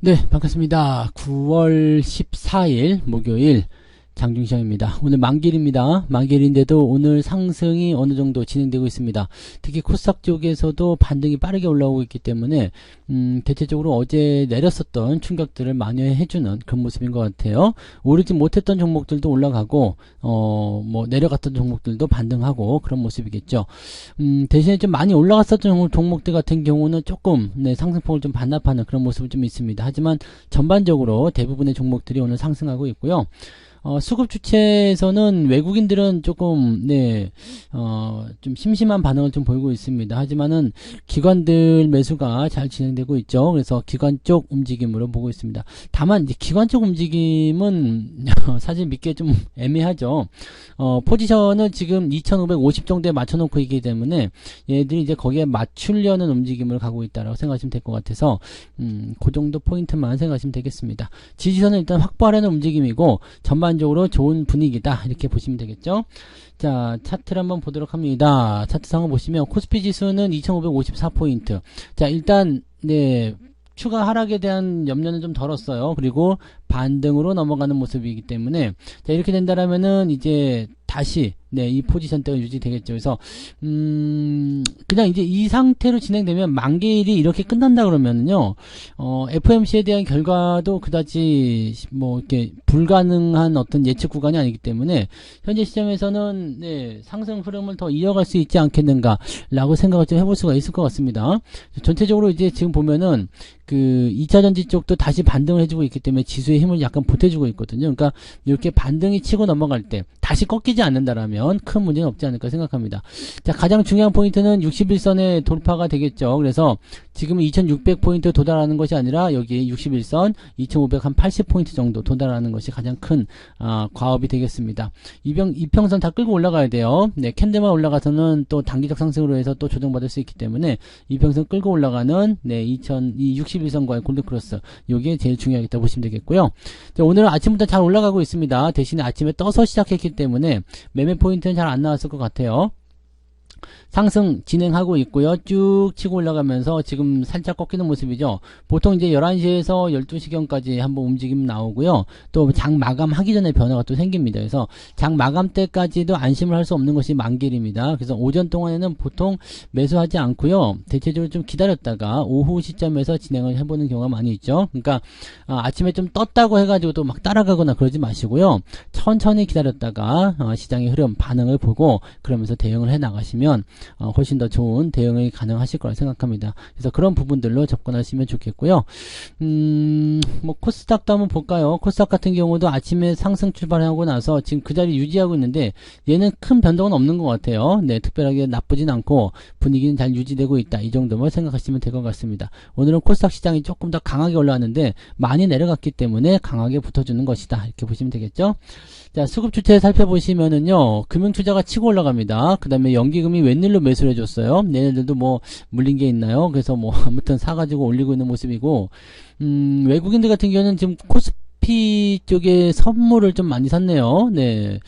네, 반갑습니다. 9월 14일 목요일 장중시장입니다. 오늘 만길입니다. 만길인데도 오늘 상승이 어느 정도 진행되고 있습니다. 특히 코스닥 쪽에서도 반등이 빠르게 올라오고 있기 때문에 음, 대체적으로 어제 내렸었던 충격들을 만회해주는 그런 모습인 것 같아요. 오르지 못했던 종목들도 올라가고 어, 뭐 내려갔던 종목들도 반등하고 그런 모습이겠죠. 음, 대신에 좀 많이 올라갔었던 종목들 같은 경우는 조금 네, 상승폭을 좀 반납하는 그런 모습은 좀 있습니다. 하지만 전반적으로 대부분의 종목들이 오늘 상승하고 있고요. 어, 수급 주체에서는 외국인들은 조금, 네, 어, 좀 심심한 반응을 좀 보이고 있습니다. 하지만은 기관들 매수가 잘 진행되고 있죠. 그래서 기관 쪽 움직임으로 보고 있습니다. 다만, 이제 기관 쪽 움직임은 사실 믿기 좀 애매하죠. 어, 포지션을 지금 2550 정도에 맞춰놓고 있기 때문에 얘들이 이제 거기에 맞추려는 움직임을 가고 있다라고 생각하시면 될 것 같아서, 음, 그 정도 포인트만 생각하시면 되겠습니다. 지지선은 일단 확보하려는 움직임이고, 전반 전반적으로 좋은 분위기다. 이렇게 보시면 되겠죠? 자 차트를 한번 보도록 합니다. 차트상을 보시면 코스피 지수는 2554포인트. 자 일단 네 추가 하락에 대한 염려는 좀 덜었어요. 그리고 반등으로 넘어가는 모습이기 때문에. 자 이렇게 된다라면은 이제 다시 네, 이 포지션대가 유지되겠죠. 그래서 음, 그냥 이제 이 상태로 진행되면 만개일이 이렇게 끝난다 그러면은요. 어, FMC에 대한 결과도 그다지 뭐 이렇게 불가능한 어떤 예측 구간이 아니기 때문에 현재 시점에서는 네, 상승 흐름을 더 이어갈 수 있지 않겠는가라고 생각을 좀 해볼 수가 있을 것 같습니다. 전체적으로 이제 지금 보면은 그 2차 전지 쪽도 다시 반등을 해주고 있기 때문에 지수의 힘을 약간 보태주고 있거든요. 그러니까 이렇게 반등이 치고 넘어갈 때 다시 꺾이지 않는다라면 큰 문제는 없지 않을까 생각합니다. 자, 가장 중요한 포인트는 61선의 돌파가 되겠죠. 그래서 지금 2600포인트 도달하는 것이 아니라 여기 61선 2500한 80포인트 정도 도달하는 것이 가장 큰 아, 과업이 되겠습니다. 이병, 이평선 다 끌고 올라가야 돼요. 네, 캔들만 올라가서는 또 단기적 상승으로 해서 또 조정받을 수 있기 때문에 이평선 끌고 올라가는 네, 2000, 이 61선과의 골드크로스 요게 제일 중요하겠다 보시면 되겠고요. 자, 오늘은 아침부터 잘 올라가고 있습니다. 대신에 아침에 떠서 시작했기 때문에 매매 포인트는 잘 안 나왔을 것 같아요. 상승 진행하고 있고요. 쭉 치고 올라가면서 지금 살짝 꺾이는 모습이죠. 보통 이제 11시에서 12시경까지 한번 움직임 나오고요. 또 장 마감하기 전에 변화가 또 생깁니다. 그래서 장 마감 때까지도 안심을 할 수 없는 것이 만길입니다. 그래서 오전 동안에는 보통 매수하지 않고요. 대체적으로 좀 기다렸다가 오후 시점에서 진행을 해보는 경우가 많이 있죠. 그러니까 아, 침에 좀 떴다고 해가지고 또 막 따라가거나 그러지 마시고요. 천천히 기다렸다가 어, 시장의 흐름 반응을 보고 그러면서 대응을 해 나가시면 어, 훨씬 더 좋은 대응이 가능하실 거라 생각합니다. 그래서 그런 부분들로 접근하시면 좋겠고요. 음, 뭐 코스닥도 한번 볼까요? 코스닥 같은 경우도 아침에 상승 출발하고 나서 지금 그 자리 유지하고 있는데 얘는 큰 변동은 없는 것 같아요. 네, 특별하게 나쁘진 않고 분위기는 잘 유지되고 있다. 이 정도만 생각하시면 될 것 같습니다. 오늘은 코스닥 시장이 조금 더 강하게 올라왔는데 많이 내려갔기 때문에 강하게 붙어주는 것이다. 이렇게 보시면 되겠죠. 자, 수급 주체 살펴보시면은요, 금융 투자가 치고 올라갑니다. 그 다음에 연기금이 웬일로 매수를 해줬어요. 얘네들도 뭐, 물린 게 있나요? 그래서 뭐, 아무튼 사가지고 올리고 있는 모습이고, 음, 외국인들 같은 경우는 지금 코스 p 쪽에 선물을 좀 많이 샀네요. 네.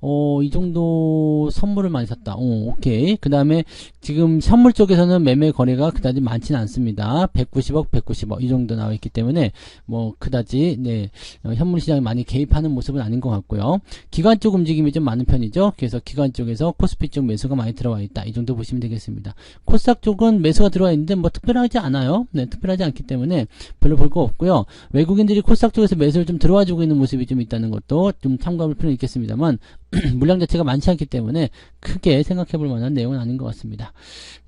어, 이 정도 선물을 많이 샀다. 어, 오케이. 그 다음에 지금 선물 쪽에서는 매매 거래가 그다지 많지는 않습니다. 190억, 190억 이 정도 나와 있기 때문에 뭐 그다지 네, 어, 현물 시장에 많이 개입하는 모습은 아닌 것 같고요. 기관 쪽 움직임이 좀 많은 편이죠. 그래서 기관 쪽에서 코스피 쪽 매수가 많이 들어와 있다. 이 정도 보시면 되겠습니다. 코스닥 쪽은 매수가 들어와 있는데 뭐 특별하지 않아요. 네, 특별하지 않기 때문에 별로 볼 거 없고요. 외국인들이 코스닥 쪽에서 매수를 좀 들어와 주고 있는 모습이 좀 있다는 것도 좀 참고할 필요는 있겠습니다만 물량 자체가 많지 않기 때문에 크게 생각해 볼 만한 내용은 아닌 것 같습니다.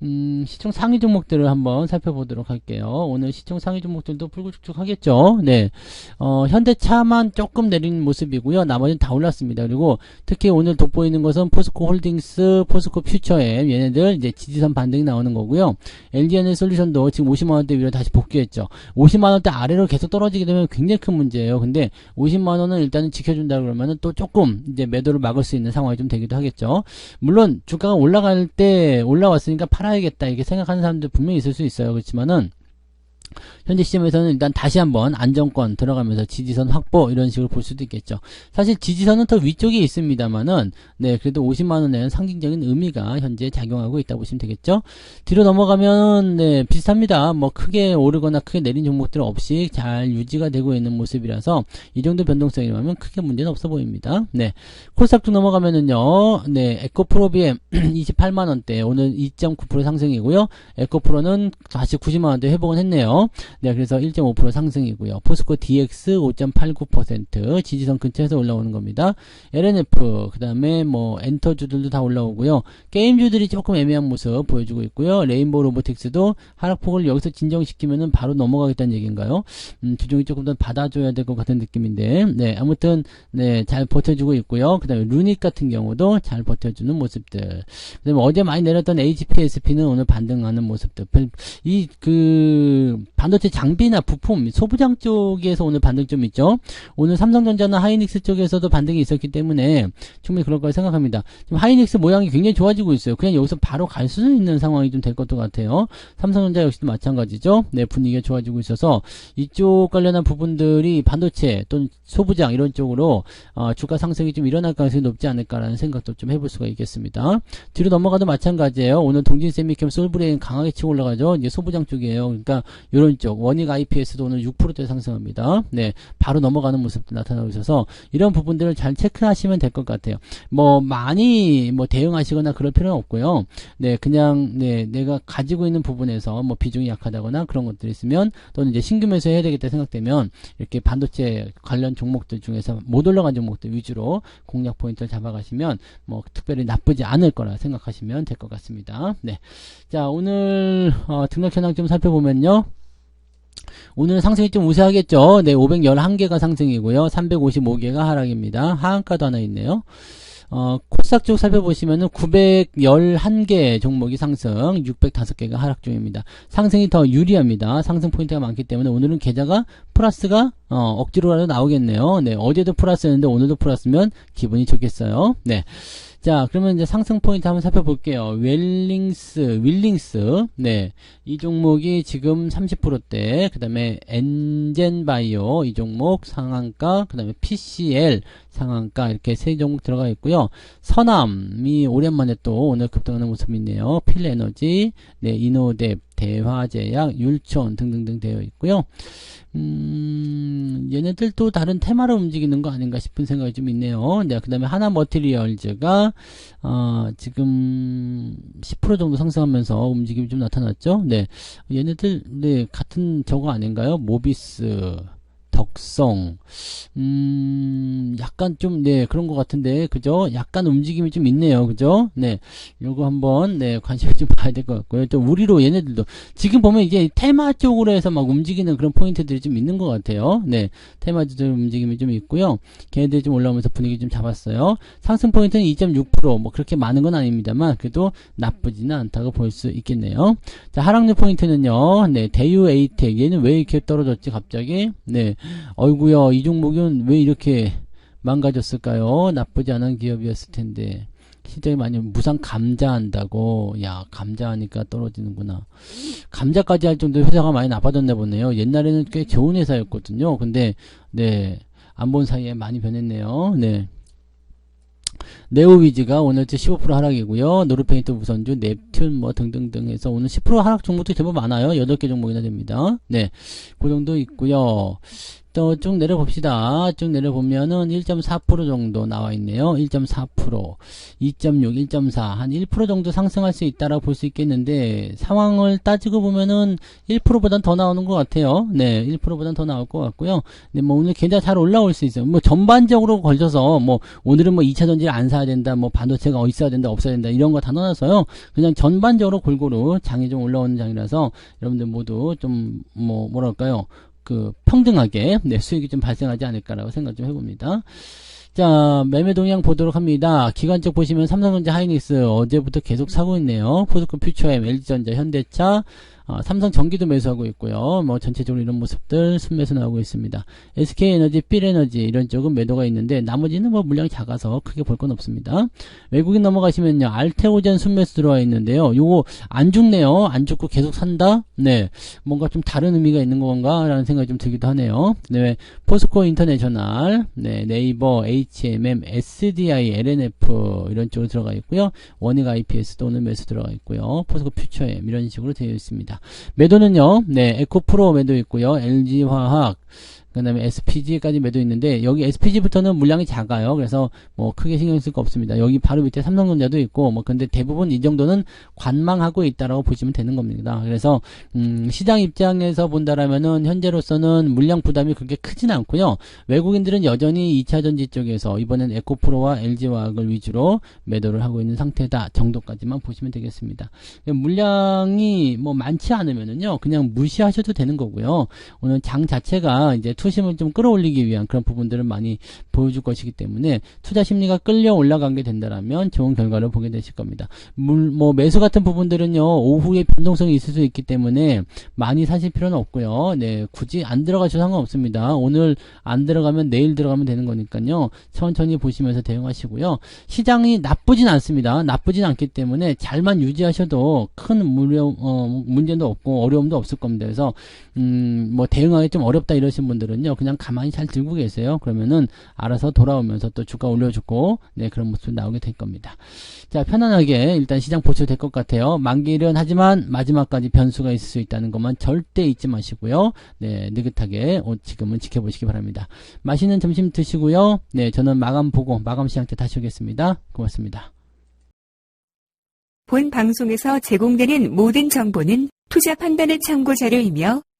음, 시총 상위 종목들을 한번 살펴보도록 할게요. 오늘 시총 상위 종목들도 불구축축 하겠죠. 네. 어, 현대차만 조금 내린 모습이고요. 나머지는 다 올랐습니다. 그리고 특히 오늘 돋보이는 것은 포스코 홀딩스, 포스코 퓨처엠 얘네들 이제 지지선 반등이 나오는 거고요. LDNL 솔루션도 지금 50만 원대 위로 다시 복귀했죠. 50만 원대 아래로 계속 떨어지게 되면 굉장히 큰 문제예요. 근데 50만 원은 일단은 지켜준다 그러면은 또 조금 이제 매도를 막을 수 있는 상황이 좀 되기도 하겠죠. 물론 주가가 올라갈 때 올라왔으니까 팔아야겠다 이렇게 생각하는 사람들 분명히 있을 수 있어요. 그렇지만은 현재 시점에서는 일단 다시 한번 안정권 들어가면서 지지선 확보 이런 식으로 볼 수도 있겠죠. 사실 지지선은 더 위쪽에 있습니다만은 네 그래도 50만 원에는 상징적인 의미가 현재 작용하고 있다고 보시면 되겠죠. 뒤로 넘어가면 네 비슷합니다. 뭐 크게 오르거나 크게 내린 종목들 없이 잘 유지가 되고 있는 모습이라서 이 정도 변동성이라면 크게 문제는 없어 보입니다. 네 코스닥 넘어가면은요. 네 에코프로비엠 28만 원대 오늘 2.9% 상승이고요. 에코프로는 다시 90만 원대 회복은 했네요. 네, 그래서 1.5% 상승이고요. 포스코 DX 5.89% 지지선 근처에서 올라오는 겁니다. LNF 그다음에 뭐 엔터주들도 다 올라오고요. 게임주들이 조금 애매한 모습 보여주고 있고요. 레인보우 로보틱스도 하락폭을 여기서 진정시키면은 바로 넘어가겠다는 얘기인가요? 음, 주종이 조금 더 받아줘야 될 것 같은 느낌인데, 네, 아무튼 네, 잘 버텨주고 있고요. 그 다음에 루닉 같은 경우도 잘 버텨주는 모습들. 그 다음에 어제 많이 내렸던 HPSP는 오늘 반등하는 모습들. 이 그 반도체 장비나 부품, 소부장 쪽에서 오늘 반등 좀 있죠. 오늘 삼성전자나 하이닉스 쪽에서도 반등이 있었기 때문에 충분히 그럴 거라 생각합니다. 지금 하이닉스 모양이 굉장히 좋아지고 있어요. 그냥 여기서 바로 갈수 있는 상황이 좀 될 것도 같아요. 삼성전자 역시도 마찬가지죠. 네, 분위기가 좋아지고 있어서 이쪽 관련한 부분들이 반도체 또는 소부장 이런 쪽으로 어, 주가 상승이 좀 일어날 가능성이 높지 않을까라는 생각도 좀 해볼 수가 있겠습니다. 뒤로 넘어가도 마찬가지예요. 오늘 동진 세미캠 솔브레인 강하게 치고 올라가죠. 이제 소부장 쪽이에요. 그러니까 이런 쪽 원익 IPS도 오늘 6%대 상승합니다. 네, 바로 넘어가는 모습도 나타나고 있어서 이런 부분들을 잘 체크하시면 될 것 같아요. 뭐 많이 뭐 대응하시거나 그럴 필요는 없고요. 네, 그냥 네 내가 가지고 있는 부분에서 뭐 비중이 약하다거나 그런 것들이 있으면 또는 이제 신규 매수해야 되겠다 생각되면 이렇게 반도체 관련 종목들 중에서 못 올라간 종목들 위주로 공략 포인트를 잡아가시면 뭐 특별히 나쁘지 않을 거라 생각하시면 될 것 같습니다. 네, 자 오늘 어, 등락 현황 좀 살펴보면요. 오늘 상승이 좀 우세하겠죠. 네, 511개가 상승이고요. 355개가 하락입니다. 하한가도 하나 있네요. 어, 코스닥 쪽 살펴보시면은 911개 종목이 상승, 605개가 하락 중입니다. 상승이 더 유리합니다. 상승 포인트가 많기 때문에 오늘은 계좌가 플러스가 어, 억지로라도 나오겠네요. 네, 어제도 플러스였는데 오늘도 플러스면 기분이 좋겠어요. 네. 자, 그러면 이제 상승 포인트 한번 살펴볼게요. 웰링스, 윌링스. 네. 이 종목이 지금 30%대, 그 다음에 엔젠바이오, 이 종목 상한가, 그 다음에 PCL 상한가, 이렇게 세 종목 들어가 있고요. 서남이 오랜만에 또 오늘 급등하는 모습이 있네요. 필에너지, 네, 이노뎁, 대화제약, 율촌 등등등 되어 있고요. 음, 얘네들 또 다른 테마로 움직이는 거 아닌가 싶은 생각이 좀 있네요. 네, 그 다음에 하나 머티리얼즈가, 어, 지금 10% 정도 상승하면서 움직임이 좀 나타났죠. 네, 얘네들, 네, 같은 저거 아닌가요? 모비스. 덕성, 음, 약간 좀, 네, 그런 것 같은데, 그죠? 약간 움직임이 좀 있네요, 그죠? 네, 요거 한번, 네, 관심을 좀 봐야 될 것 같고요. 또, 우리로 얘네들도, 지금 보면 이게 테마 쪽으로 해서 막 움직이는 그런 포인트들이 좀 있는 것 같아요. 네, 테마들 움직임이 좀 있고요. 걔네들이 좀 올라오면서 분위기 좀 잡았어요. 상승 포인트는 2.6%, 뭐, 그렇게 많은 건 아닙니다만, 그래도 나쁘지는 않다고 볼 수 있겠네요. 자, 하락률 포인트는요, 네, 대유 에이텍, 얘는 왜 이렇게 떨어졌지, 갑자기? 네, 어이구야 이 종목은 왜 이렇게 망가졌을까요? 나쁘지 않은 기업이었을 텐데. 시장이 많이 무상 감자한다고. 야 감자하니까 떨어지는구나. 감자까지 할 정도 회사가 많이 나빠졌나 보네요. 옛날에는 꽤 좋은 회사였거든요. 근데 네 안 본 사이에 많이 변했네요. 네. 네오위즈가 오늘 15% 하락이고요. 노르페인트 우선주, 넵 튠뭐 등등등 해서 오늘 10% 하락 종목도 제법 많아요. 8개 종목이나 됩니다. 네. 그 정도 있고요. 또 쭉 내려봅시다. 쭉 내려보면은 1.4% 정도 나와 있네요. 1.4%, 2.6, 1.4, 한 1% 정도 상승할 수 있다라고 볼 수 있겠는데 상황을 따지고 보면은 1%보단 더 나오는 것 같아요. 네, 1%보단 더 나올 것 같고요. 근데 뭐 오늘 계좌 잘 올라올 수 있어요. 뭐 전반적으로 걸쳐서 뭐 오늘은 뭐 2차 전지를 안 사야 된다, 뭐 반도체가 어디 있어야 된다, 없어야 된다 이런 거 다 넣어놔서요. 그냥 전 반적으로 골고루 장이 좀 올라오는 장이라서 여러분들 모두 좀 뭐 뭐랄까요? 그 평등하게 네, 수익이 좀 발생하지 않을까라고 생각 좀 해봅니다. 자, 매매 동향 보도록 합니다. 기관적 보시면 삼성전자 하이닉스 어제부터 계속 사고 있네요. 포스코 퓨처엠, LG전자, 현대차, 어, 삼성 전기도 매수하고 있고요. 뭐 전체적으로 이런 모습들 순매수 나오고 있습니다. SK에너지, 필에너지 이런 쪽은 매도가 있는데 나머지는 뭐 물량이 작아서 크게 볼 건 없습니다. 외국인 넘어가시면요. 알테오젠 순매수 들어와 있는데요. 요거 안 죽네요. 안 죽고 계속 산다? 네. 뭔가 좀 다른 의미가 있는 건가? 라는 생각이 좀 들기도 하네요. 네. 포스코 인터내셔널, 네. 네이버, HMM, SDI, LNF 이런 쪽으로 들어가 있고요. 원익 IPS도 오늘 매수 들어가 있고요. 포스코 퓨처엠 이런 식으로 되어 있습니다. 매도는요. 네. 에코프로 매도 있고요. LG화학 그 다음에 SPG까지 매도 있는데, 여기 SPG부터는 물량이 작아요. 그래서 뭐 크게 신경 쓸 거 없습니다. 여기 바로 밑에 삼성전자도 있고, 뭐 근데 대부분 이 정도는 관망하고 있다라고 보시면 되는 겁니다. 그래서, 음, 시장 입장에서 본다라면은 현재로서는 물량 부담이 그렇게 크진 않고요. 외국인들은 여전히 2차전지 쪽에서 이번엔 에코프로와 LG화학을 위주로 매도를 하고 있는 상태다 정도까지만 보시면 되겠습니다. 물량이 뭐 많지 않으면은요, 그냥 무시하셔도 되는 거고요. 오늘 장 자체가 이제 투심을 좀 끌어올리기 위한 그런 부분들을 많이 보여줄 것이기 때문에 투자 심리가 끌려 올라가게 된다라면 좋은 결과를 보게 되실 겁니다. 물, 뭐 매수 같은 부분들은요 오후에 변동성이 있을 수 있기 때문에 많이 사실 필요는 없고요. 네, 굳이 안 들어가셔도 상관없습니다. 오늘 안 들어가면 내일 들어가면 되는 거니까요. 천천히 보시면서 대응하시고요. 시장이 나쁘진 않습니다. 나쁘진 않기 때문에 잘만 유지하셔도 큰 무려, 어, 문제도 없고 어려움도 없을 겁니다. 그래서 음, 뭐 대응하기 좀 어렵다 이러신 분들은 요, 그냥 가만히 잘 들고 계세요. 그러면은 알아서 돌아오면서 또 주가 올려주고, 네, 그런 모습이 나오게 될 겁니다. 자, 편안하게 일단 시장 보셔도 될것 같아요. 만기일은 하지만 마지막까지 변수가 있을 수 있다는 것만 절대 잊지 마시고요. 네, 느긋하게 어, 지금은 지켜보시기 바랍니다. 맛있는 점심 드시고요. 네, 저는 마감 보고 마감 시장 때 다시 오겠습니다. 고맙습니다. 본 방송에서 제공되는 모든 정보는 투자 판단의 참고 자료이며